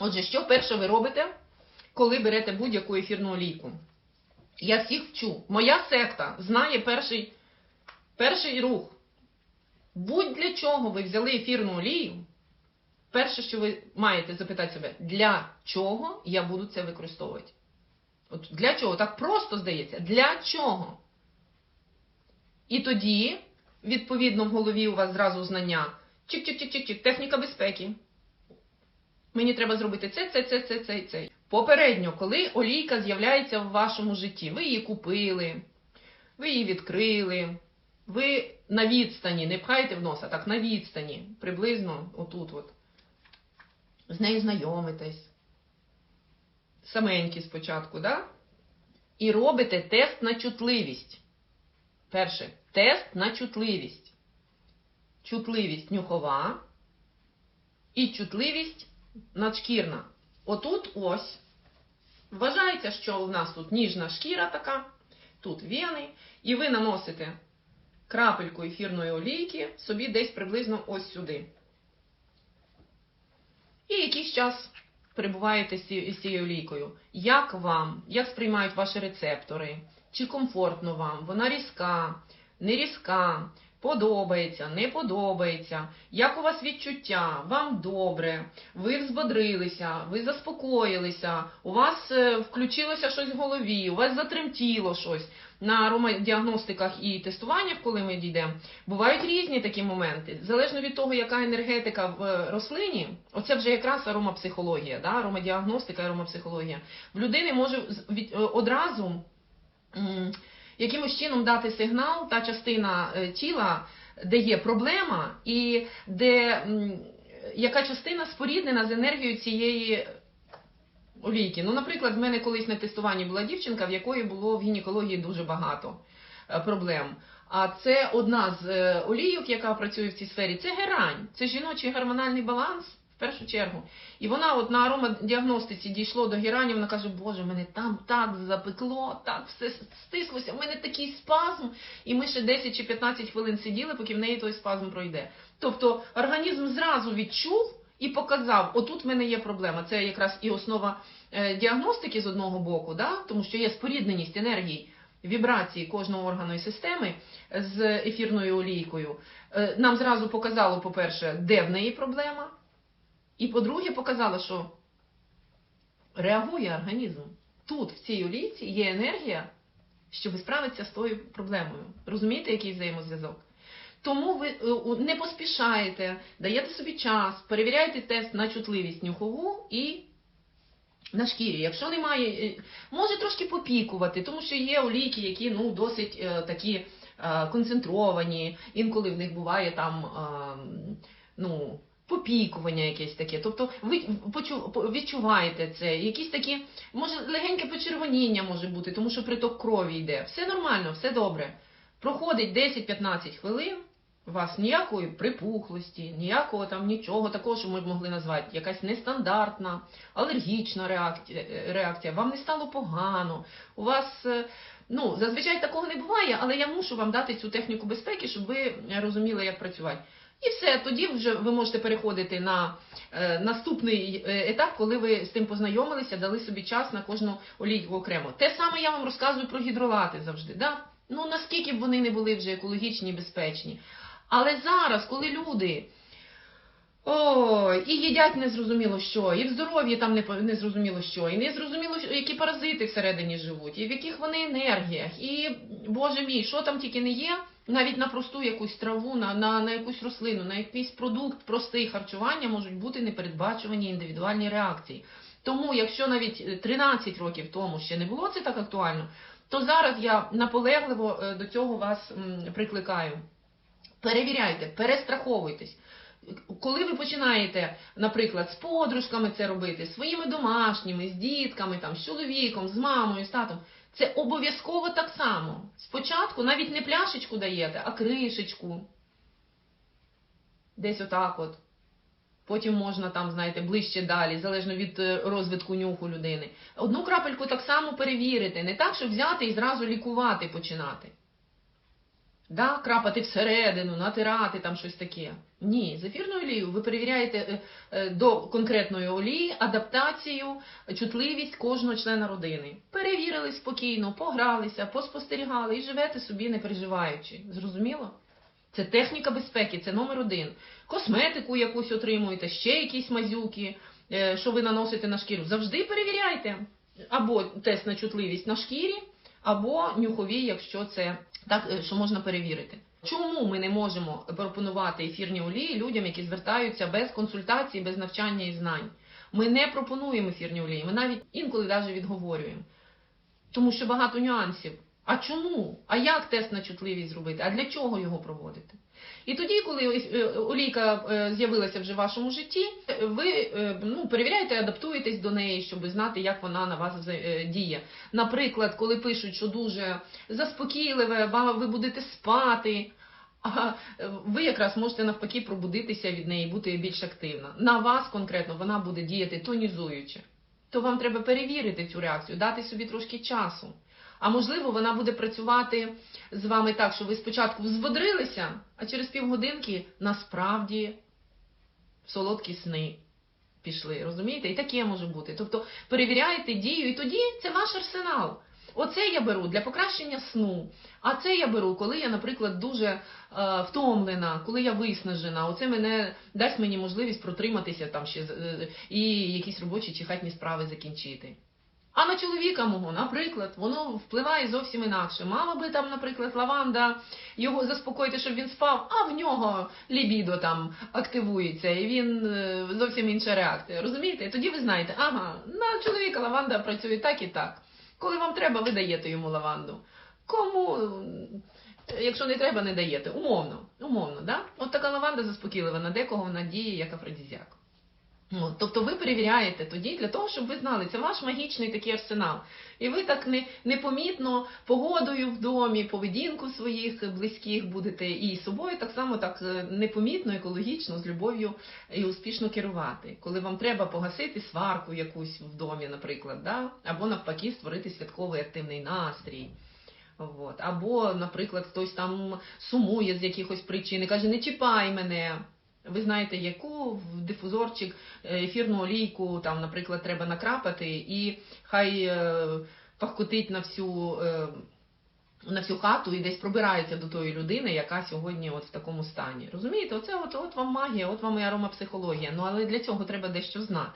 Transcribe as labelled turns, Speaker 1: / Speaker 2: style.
Speaker 1: Отже, що перше ви робите, коли берете будь-яку ефірну олійку? Я всіх вчу. Моя секта знає перший, перший рух. Будь-для чого ви взяли ефірну олію, перше, що ви маєте запитати себе, для чого я буду це використовувати? От для чого? Так просто здається. Для чого? І тоді, відповідно, в голові у вас зразу знання. Чик-чик-чик-чик-чик, техніка безпеки. Мені треба зробити це, це, це, це, це це. Попередньо, коли олійка з'являється в вашому житті, ви її купили, ви її відкрили, ви на відстані, не пхайте в носа, так на відстані, приблизно отут от. З нею знайомитесь. Саменькі спочатку, да? І робите тест на чутливість. Перше, тест на чутливість. Чутливість нюхова і чутливість надшкірна. Отут ось. Вважається, що у нас тут ніжна шкіра така, тут вени, і ви наносите крапельку ефірної олійки собі десь приблизно ось сюди. І якийсь час перебуваєте з цією олійкою. Як вам? Як сприймають ваші рецептори? Чи комфортно вам? Вона різка, не різка, подобається, не подобається. Як у вас відчуття? Вам добре, ви взбодрилися, ви заспокоїлися, у вас е, включилося щось в голові, у вас затремтіло щось. На аромадіагностиках і тестуваннях, коли ми дійдемо, бувають різні такі моменти. Залежно від того, яка енергетика в е, рослині, оце вже якраз аромапсихологія, да? аромадіагностика, аромапсихологія. В людини може е, одразу якимось чином дати сигнал, та частина е, тіла, де є проблема, і де яка частина споріднена з енергією цієї олійки. Ну, наприклад, в мене колись на тестуванні була дівчинка, в якої було в гінекології дуже багато е, проблем. А це одна з е, олійок, яка працює в цій сфері, це герань, це жіночий гормональний баланс. Першу чергу. І вона от на аромадіагностиці дійшло до герані, вона каже, Боже, мене там так запекло, так все стислося, в мене такий спазм. І ми ще 10 чи 15 хвилин сиділи, поки в неї той спазм пройде. Тобто організм зразу відчув і показав, отут в мене є проблема. Це якраз і основа е, діагностики з одного боку, да? тому що є спорідненість енергії. Вібрації кожного органу і системи з ефірною олійкою Е, нам зразу показало, по-перше, де в неї проблема, і по-друге, показало, що реагує організм. Тут, в цій олійці, є енергія, щоб справитися з тою проблемою. Розумієте, який взаємозв'язок? Тому ви е, не поспішаєте, даєте собі час, перевіряєте тест на чутливість нюхову і на шкірі. Якщо немає, е, може трошки попікувати, тому що є олійки, які ну, досить е, такі концентровані, інколи в них буває там е, ну, попікування якесь таке. Тобто ви відчуваєте це, якісь такі, може, легеньке почервоніння може бути, тому що приток крові йде. Все нормально, все добре. Проходить 10-15 хвилин, у вас ніякої припухлості, ніякого там нічого такого, що ми б могли назвати, якась нестандартна, алергічна реакція, реакція. Вам не стало погано, у вас. е, Ну, зазвичай такого не буває, але я мушу вам дати цю техніку безпеки, щоб ви розуміли, як працювати. І все, тоді вже ви можете переходити на е, наступний е, етап, коли ви з тим познайомилися, дали собі час на кожну олійку окремо. Те саме я вам розказую про гідролати завжди. Да? Ну наскільки б вони не були вже екологічні і безпечні. Але зараз, коли люди ой, і їдять незрозуміло що, і в здоров'ї там незрозуміло що, і незрозуміло, які паразити всередині живуть, і в яких вони енергіях, і, Боже мій, що там тільки не є, навіть на просту якусь траву, на, на, на якусь рослину, на якийсь продукт простий харчування можуть бути непередбачувані індивідуальні реакції. Тому, якщо навіть е, 13 років тому ще не було це так актуально, то зараз я наполегливо е, до цього вас прикликаю. Перевіряйте, перестраховуйтесь. Коли ви починаєте, наприклад, з подружками це робити, своїми домашніми, з дітками, там, з чоловіком, з мамою, з татом, це обов'язково так само. Спочатку навіть не пляшечку даєте, а кришечку. Десь отак от. Потім можна там, знаєте, ближче далі, залежно від е, розвитку нюху людини. Одну крапельку так само перевірити, не так, щоб взяти і зразу лікувати починати. Да, крапати всередину, натирати там щось таке. Ні, з ефірною олією ви перевіряєте е, е, до конкретної олії адаптацію, чутливість кожного члена родини. Перевірили спокійно, погралися, поспостерігали і живете собі не переживаючи. Зрозуміло? Це техніка безпеки, це номер один. Косметику якусь отримуєте, ще якісь мазюки, е, що ви наносите на шкіру. Завжди перевіряйте. Або тест на чутливість на шкірі, або нюхові, якщо це так, е, що можна перевірити. Чому ми не можемо пропонувати ефірні олії людям, які звертаються без консультації, без навчання і знань? Ми не пропонуємо ефірні олії, ми навіть інколи навіть відговорюємо. Тому що багато нюансів. А чому? А як тест на чутливість зробити? А для чого його проводити? І тоді, коли е, олійка е, з'явилася вже в вашому житті, ви е, ну, перевіряєте, адаптуєтесь до неї, щоб знати, як вона на вас е, діє. Наприклад, коли пишуть, що дуже заспокійливе, ви будете спати. А ви якраз можете навпаки пробудитися від неї, бути більш активна. На вас конкретно вона буде діяти тонізуюче. То вам треба перевірити цю реакцію, дати собі трошки часу. А можливо, вона буде працювати з вами так, що ви спочатку взбодрилися, а через півгодинки насправді солодкі сни пішли. Розумієте? І таке може бути. Тобто перевіряєте дію, і тоді це ваш арсенал. Оце я беру для покращення сну. А це я беру, коли я, наприклад, дуже е, втомлена, коли я виснажена. Оце мене дасть мені можливість протриматися там ще е, і якісь робочі чи хатні справи закінчити. А на чоловіка мого, наприклад, воно впливає зовсім інакше. Мала би там, наприклад, лаванда його заспокоїти, щоб він спав, а в нього лібідо там активується, і він е, зовсім інша реакція. Розумієте? І тоді ви знаєте, ага, на чоловіка лаванда працює так і так. Коли вам треба, ви даєте йому лаванду. Кому, е, якщо не треба, не даєте. Умовно. Умовно, да? От така лаванда заспокійлива, на декого вона діє як афродизіак. От, тобто ви перевіряєте тоді для того, щоб ви знали, це ваш магічний такий арсенал. І ви так не, непомітно погодою в домі, поведінку своїх близьких будете і собою так само так е, непомітно, екологічно, з любов'ю і успішно керувати. Коли вам треба погасити сварку якусь в домі, наприклад, да? або навпаки створити святковий активний настрій. От. Або, наприклад, хтось там сумує з якихось причин і каже, не чіпай мене. Ви знаєте, яку дифузорчик е, ефірну олійку, там, наприклад, треба накрапати, і хай е, пахкотить на всю, е, на всю хату і десь пробирається до тої людини, яка сьогодні от в такому стані. Розумієте, оце от, от вам магія, от вам і аромапсихологія. Ну але для цього треба дещо знати.